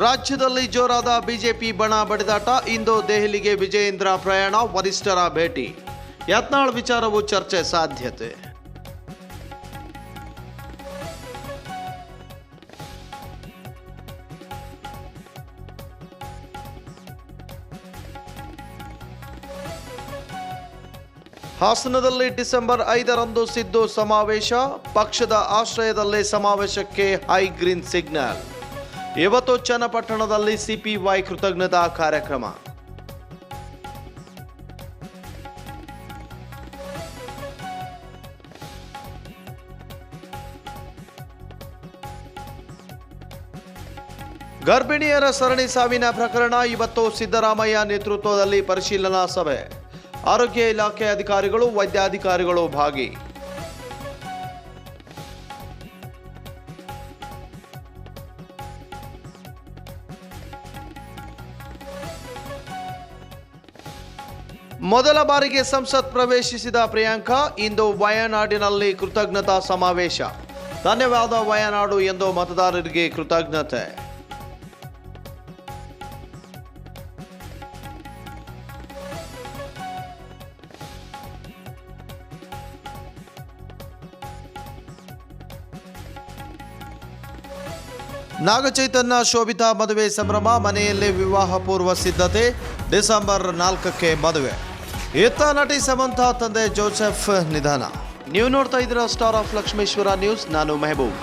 ರಾಜ್ಯದಲ್ಲಿ ಜೋರಾದ ಬಿಜೆಪಿ ಬಣ ಬಡಿದಾಟ. ಇಂದು ದೆಹಲಿಗೆ ವಿಜಯೇಂದ್ರ ಪ್ರಯಾಣ, ವರಿಷ್ಠರ ಭೇಟಿ. ಯತ್ನಾಳ್ ವಿಚಾರವು ಚರ್ಚೆ ಸಾಧ್ಯತೆ. ಹಾಸನದಲ್ಲಿ ಡಿಸೆಂಬರ್ ಐದರಂದು ಸಿದ್ದು ಸಮಾವೇಶ. ಪಕ್ಷದ ಆಶ್ರಯದಲ್ಲಿ ಸಮಾವೇಶಕ್ಕೆ ಹೈ ಗ್ರೀನ್ ಸಿಗ್ನಲ್. ಇವತ್ತು ಚನ್ನಪಟ್ಟಣದಲ್ಲಿ ಸಿಪಿವೈ ಕೃತಜ್ಞತಾ ಕಾರ್ಯಕ್ರಮ. ಗರ್ಭಿಣಿಯರ ಸರಣಿ ಸಾವಿನ ಪ್ರಕರಣ ಇವತ್ತು ಸಿದ್ದರಾಮಯ್ಯ ನೇತೃತ್ವದಲ್ಲಿ ಪರಿಶೀಲನಾ ಸಭೆ. ಆರೋಗ್ಯ ಇಲಾಖೆ ಅಧಿಕಾರಿಗಳು, ವೈದ್ಯಾಧಿಕಾರಿಗಳು ಭಾಗಿ. ಮೊದಲ ಬಾರಿಗೆ ಸಂಸತ್ ಪ್ರವೇಶಿಸಿದ ಪ್ರಿಯಾಂಕಾ, ಇಂದು ವಯನಾಡಿನಲ್ಲಿ ಕೃತಜ್ಞತಾ ಸಮಾವೇಶ. ಧನ್ಯವಾದ ವಯನಾಡು ಎಂದು ಮತದಾರರಿಗೆ ಕೃತಜ್ಞತೆ. ನಾಗಚೈತನ್ಯ ಶೋಭಿತಾ ಮದುವೆ ಸಂಭ್ರಮ, ಮನೆಯಲ್ಲೇ ವಿವಾಹ ಪೂರ್ವ ಸಿದ್ಧತೆ, ಡಿಸೆಂಬರ್ ನಾಲ್ಕಕ್ಕೆ ಮದುವೆ. ಇತ್ತ ನಟಿ ಸಮಂತ, ತಂದೆ ಜೋಸೆಫ್ ನಿಧನ. ನೀವು ನೋಡ್ತಾ ಇದ್ದೀರಾ ಸ್ಟಾರ್ ಆಫ್ ಲಕ್ಷ್ಮೇಶ್ವರ ನ್ಯೂಸ್, ನಾನು ಮೆಹಬೂಬ್.